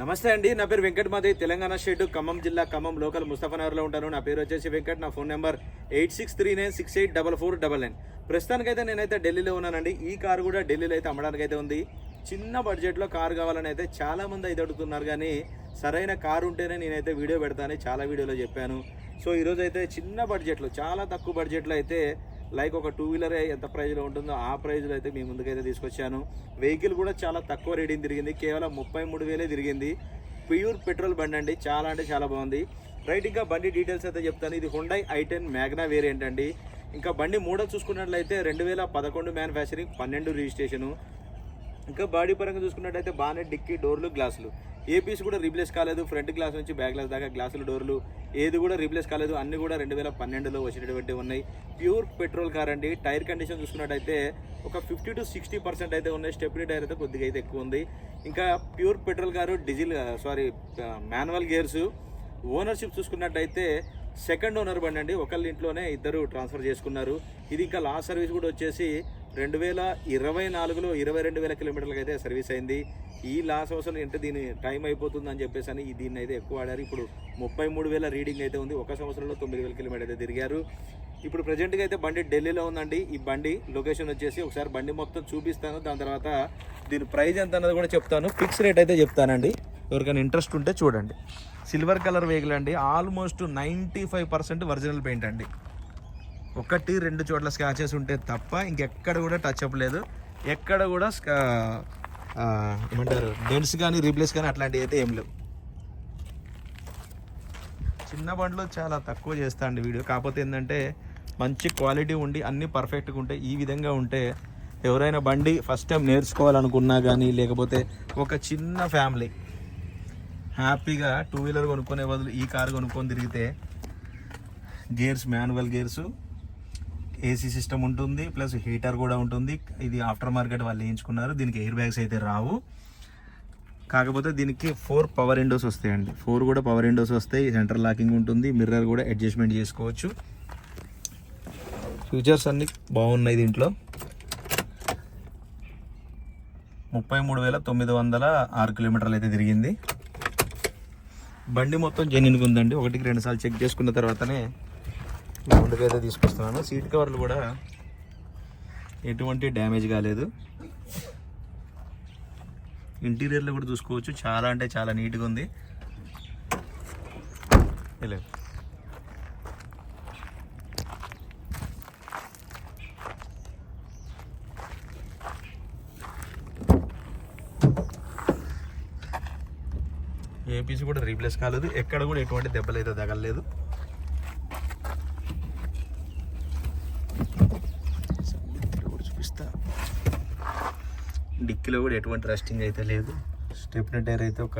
నమస్తే అండి నా పేరు వెంకట్ మాది తెలంగాణ స్టేట్ ఖమ్మం జిల్లా ఖమ్మం లోకల్ ముస్తఫానగర్లో ఉంటాను. నా పేరు వచ్చేసి వెంకట్ నా phone number eight six three nine six eight double four double nine. ప్రస్తుతానికైతే నేనైతే ఢిల్లీలో ఉన్నానండి. ఈ కారు కూడా ఢిల్లీలో అయితే అమ్మడానికి అయితే ఉంది. చిన్న బడ్జెట్లో కారు కావాలని అయితే చాలా మంది అయితే అడుగుతున్నారు కానీ సరైన కారు ఉంటేనే నేనైతే వీడియో పెడతానని చాలా వీడియోలో చెప్పాను. సో ఈరోజు అయితే చిన్న బడ్జెట్లో చాలా తక్కువ బడ్జెట్లో అయితే లైక్ ఒక టూ వీలర్ ఎంత ప్రైజ్లో ఉంటుందో ఆ ప్రైజ్లో అయితే మీ ముందుకైతే తీసుకొచ్చాను. వెహికల్ కూడా చాలా తక్కువ రేటింగ్ తిరిగింది కేవలం ముప్పై మూడు వేలే తిరిగింది. ప్యూర్ పెట్రోల్ బండి అండి చాలా అంటే చాలా బాగుంది. రైట్ ఇంకా బండి డీటెయిల్స్ అయితే చెప్తాను. ఇది Hyundai i ten Magna variant అండి. ఇంకా బండి మోడల్ చూసుకున్నట్లయితే రెండు వేల పదకొండు మ్యానుఫ్యాక్చరింగ్ పన్నెండు రిజిస్ట్రేషను ఇంకా బాడీ పరంగా చూసుకున్నట్టయితే బాగానే డిక్కీ డోర్లు గ్లాసులు ఏ పీస్ కూడా రీప్లేస్ కాలేదు. ఫ్రంట్ గ్లాస్ నుంచి బ్యాక్ గ్లాస్ దాకా గ్లాసులు డోర్లు ఏది కూడా రీప్లేస్ కాలేదు. అన్ని కూడా రెండు వేల పన్నెండులో వచ్చినటువంటి ఉన్నాయి. ప్యూర్ పెట్రోల్ కార్ అండి. టైర్ కండిషన్ చూసుకున్నట్టయితే ఒక ఫిఫ్టీ టు సిక్స్టీ పర్సెంట్ అయితే ఉన్నాయి. స్టెప్నీ టైర్ అయితే కొద్దిగా అయితే ఎక్కువ ఉంది. ఇంకా pure petrol car diesel sorry manual gears ownership చూసుకున్నట్టయితే సెకండ్ ఓనర్ బండి అండి. ఒకళ్ళ ఇంట్లోనే ఇద్దరు ట్రాన్స్ఫర్ చేసుకున్నారు. ఇది ఇంకా లాస్ట్ సర్వీస్ కూడా వచ్చేసి రెండు వేల ఇరవై నాలుగులో ఇరవై రెండు వేల కిలోమీటర్లకు అయితే సర్వీస్ అయింది. ఈ లాస్ట్ అవసరం అంటే దీని టైం అయిపోతుందని చెప్పేసి అని దీన్ని అయితే ఎక్కువ ఆడారు. ఇప్పుడు ముప్పై మూడు వేల రీడింగ్ అయితే ఉంది. ఒక సంవత్సరంలో తొమ్మిది వేల కిలోమీటర్ అయితే తిరిగారు. ఇప్పుడు ప్రజెంట్గా అయితే బండి ఢిల్లీలో ఉందండి. ఈ బండి లొకేషన్ వచ్చేసి ఒకసారి బండి మొత్తం చూపిస్తాను. దాని తర్వాత దీని ప్రైజ్ ఎంత అన్నది కూడా చెప్తాను. ఫిక్స్ రేట్ అయితే చెప్తానండి. ఎవరికైనా ఇంట్రెస్ట్ ఉంటే చూడండి. సిల్వర్ కలర్ వెహికల్ అండి. Almost ninety five percent original paint అండి. ఒకటి రెండు చోట్ల స్క్రాచెస్ ఉంటే తప్ప ఇంకెక్కడ కూడా టచ్ అప్ లేదు. ఎక్కడ కూడా స్కా- ఏమంటారు డెన్స్ కానీ రీప్లేస్ కానీ అట్లాంటివి అయితే ఏం లేవు. చిన్న బండ్లు చాలా తక్కువ చేస్తా అండి వీడియో. కాకపోతే ఏంటంటే మంచి క్వాలిటీ ఉండి అన్నీ పర్ఫెక్ట్గా ఉంటే ఈ విధంగా ఉంటే ఎవరైనా బండి ఫస్ట్ టైం నేర్చుకోవాలనుకున్నా కానీ లేకపోతే ఒక చిన్న ఫ్యామిలీ హ్యాపీగా టూ వీలర్ కొనుక్కునే బదులు ఈ కారు కొనుక్కొని తిరిగితే gears manual gears AC system ఉంటుంది ప్లస్ హీటర్ కూడా ఉంటుంది. ఇది ఆఫ్టర్ మార్కెట్ వాళ్ళు వేయించుకున్నారు. దీనికి ఎయిర్ బ్యాగ్స్ అయితే రావు. కాకపోతే దీనికి ఫోర్ పవర్ విండోస్ వస్తాయండి. ఫోర్ కూడా పవర్ విండోస్ వస్తాయి. సెంటర్ లాకింగ్ ఉంటుంది. మిర్రర్ కూడా అడ్జస్ట్మెంట్ చేసుకోవచ్చు. ఫీచర్స్ అన్ని బాగున్నాయి దీంట్లో. ముప్పై మూడు వేల తొమ్మిది వందల ఆరు కిలోమీటర్లు అయితే తిరిగింది. బండి మొత్తం జెన్యున్గా ఉందండి. ఒకటికి రెండుసార్లు చెక్ చేసుకున్న తర్వాతనే ముందుకైతే తీసుకొస్తున్నాను. సీట్ కవర్లు కూడా ఎటువంటి డ్యామేజ్ కాలేదు. ఇంటీరియర్లో కూడా చూసుకోవచ్చు. చాలా అంటే చాలా నీట్గా ఉంది. ఇలా. ఏ పీస్ కూడా రీప్లేస్ కాలేదు. ఎక్కడ కూడా ఎటువంటి దెబ్బలు అయితే తగలలేదు డిక్కీలో కూడా చూపిస్తా డిక్కీలో కూడా ఎటువంటి రస్టింగ్ అయితే లేదు స్టెప్నీ టైర్ అయితే ఒక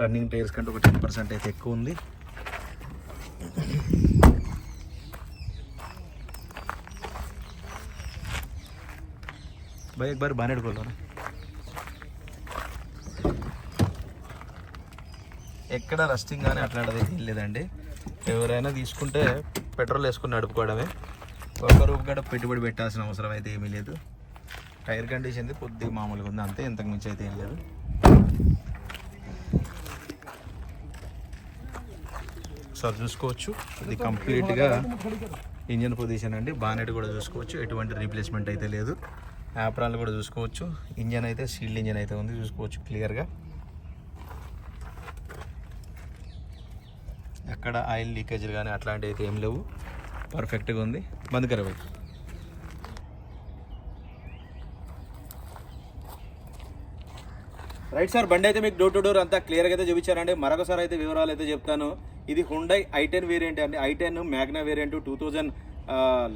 రన్నింగ్ టైర్స్ కంటే ఒక టెన్ పర్సెంట్ అయితే ఎక్కువ ఉంది भाई एक बार बानेट खोलो ना ఎక్కడ రస్టింగ్ కానీ అట్లాంటిది అయితే ఏం లేదండి ఎవరైనా తీసుకుంటే పెట్రోల్ వేసుకుని నడుపుకోవడమే ఒక్క రూపు కూడా పెట్టుబడి పెట్టాల్సిన అవసరం అయితే ఏమీ లేదు టైర్ కండిషన్ కొద్దిగా మామూలుగా ఉంది. అంతే ఇంతకు మించి అయితే ఏం లేదు. ఒకసారి చూసుకోవచ్చు. ఇది కంప్లీట్గా ఇంజన్ పొజిషన్ అండి. బానెట్ కూడా చూసుకోవచ్చు. ఎటువంటి రీప్లేస్మెంట్ అయితే లేదు. యాప్రాల్ కూడా చూసుకోవచ్చు. ఇంజన్ అయితే సీల్డ్ ఇంజన్ అయితే ఉంది. చూసుకోవచ్చు క్లియర్గా. ఎక్కడ ఆయిల్ లీకేజ్ కానీ అట్లాంటివి అయితే ఏం లేవు. పర్ఫెక్ట్గా ఉంది. బంద్ కరే రైట్ సార్ బండి అయితే మీకు డోర్ టు డోర్ అంతా క్లియర్గా అయితే చూపించారండి. మరొకసారి అయితే వివరాలు అయితే చెప్తాను. ఇది హుండై ఐ టెన్ వేరియంట్ అండి. I ten Magna variant two thousand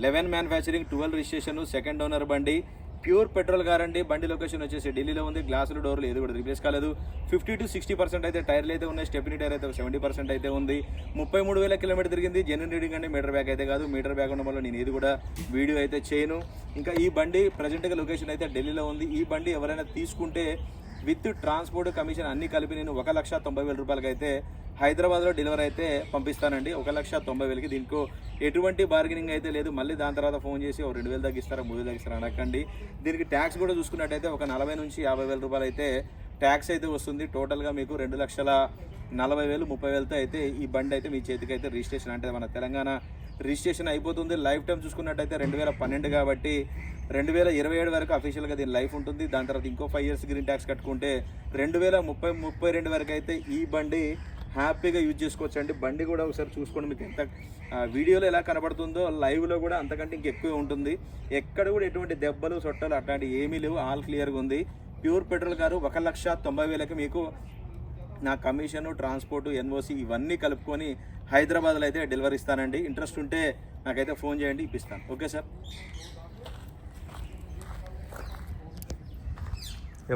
eleven manufacturing twelve registration second owner బండి. ప్యూర్ పెట్రోల్ కార్ అండి. బండి లొకేషన్ వచ్చేసి ఢిల్లీలో ఉంది. గ్లాసులు డోర్లు ఏది కూడా రిప్లేస్ కాలేదు. ఫిఫ్టీ టు సిక్స్టీ పర్సెంట్ అయితే టైర్లు అయితే ఉన్నాయి. స్టెప్ని టైర్ అయితే సెవెంటీ పర్సెంట్ అయితే ఉంది. ముప్పై మూడు వేల కిలోమీటర్ తిరిగింది. జెన్యున్ రీడింగ్ అండి. మీటర్ బ్యాగ్ అయితే కాదు. మీటర్ బ్యాగ్ ఉండడం వల్ల నేను ఏది కూడా వీడియో అయితే చేయను. ఇంకా ఈ బండి ప్రజెంట్గా లొకేషన్ అయితే ఢిల్లీలో ఉంది. ఈ బండి ఎవరైనా తీసుకుంటే విత్ ట్రాన్స్పోర్ట్ కమిషన్ అన్ని కలిపి నేను ఒక లక్ష తొంభై వేల రూపాయలకి అయితే హైదరాబాద్లో డెలివరీ అయితే పంపిస్తానండి. ఒక లక్ష తొంభై వేలకి దీనికి ఎటువంటి బార్గెనింగ్ అయితే లేదు. మళ్ళీ దాని తర్వాత ఫోన్ చేసి ఒక రెండు వేలు తగ్గిస్తారా మూడు వేలు తగ్గిస్తారా అనకండి దీనికి ట్యాక్స్ కూడా చూసుకున్నట్టయితే ఒక నలభై నుంచి యాభై వేల రూపాయలు అయితే ట్యాక్స్ అయితే వస్తుంది. టోటల్గా మీకు రెండు లక్షల నలభై వేలు ముప్పై వేలతో అయితే ఈ బండి అయితే మీ చేతికి అయితే రిజిస్ట్రేషన్ అంటే మన తెలంగాణ రిజిస్ట్రేషన్ అయిపోతుంది. లైఫ్ టైం చూసుకున్నట్టయితే రెండు వేల పన్నెండు కాబట్టి రెండు వేల ఇరవై ఏడు వరకు అఫీషియల్గా దీని లైఫ్ ఉంటుంది. దాని తర్వాత ఇంకో ఫైవ్ ఇయర్స్ గ్రీన్ ట్యాక్స్ కట్టుకుంటే రెండు వేల ముప్పై ముప్పై రెండు వరకు అయితే ఈ బండి హ్యాపీగా యూజ్ చేసుకోవచ్చు అండి బండి కూడా ఒకసారి చూసుకోండి. మీకు ఎంత వీడియోలో ఎలా కనబడుతుందో లైవ్లో కూడా అంతకంటే ఇంకెక్కువ ఉంటుంది. ఎక్కడ కూడా ఎటువంటి దెబ్బలు సొట్టలు అట్లాంటివి ఏమీ లేవు. ఆల్ క్లియర్గా ఉంది. ప్యూర్ పెట్రోల్ కారు ఒక లక్ష తొంభై వేలకి మీకు నా కమిషన్ ట్రాన్స్పోర్ట్ ఎన్ఓసి ఇవన్నీ కలుపుకొని హైదరాబాద్లో అయితే డెలివరీ ఇస్తానండి ఇంట్రెస్ట్ ఉంటే నాకైతే ఫోన్ చేయండి ఇప్పిస్తాను. Okay sir.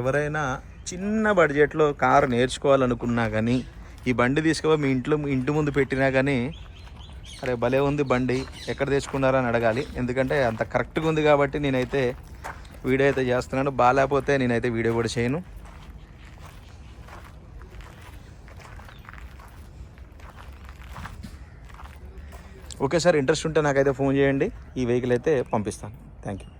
ఎవరైనా చిన్న బడ్జెట్లో కారు నేర్చుకోవాలనుకున్నా కానీ ఈ బండి తీసుకుపోయి మీ ఇంట్లో మీ ఇంటి ముందు పెట్టినా కానీ అరే భలే ఉంది బండి ఎక్కడ తెచ్చుకున్నారా అని అడగాలి. ఎందుకంటే అంత కరెక్ట్గా ఉంది కాబట్టి నేనైతే వీడియో అయితే చేస్తున్నాను. బాగాలేకపోతే నేనైతే వీడియో కూడా చేయను. ఓకే సార్ ఇంట్రెస్ట్ ఉంటే నాకైతే ఫోన్ చేయండి. ఈ వెహికల్ అయితే పంపిస్తాను. Thank you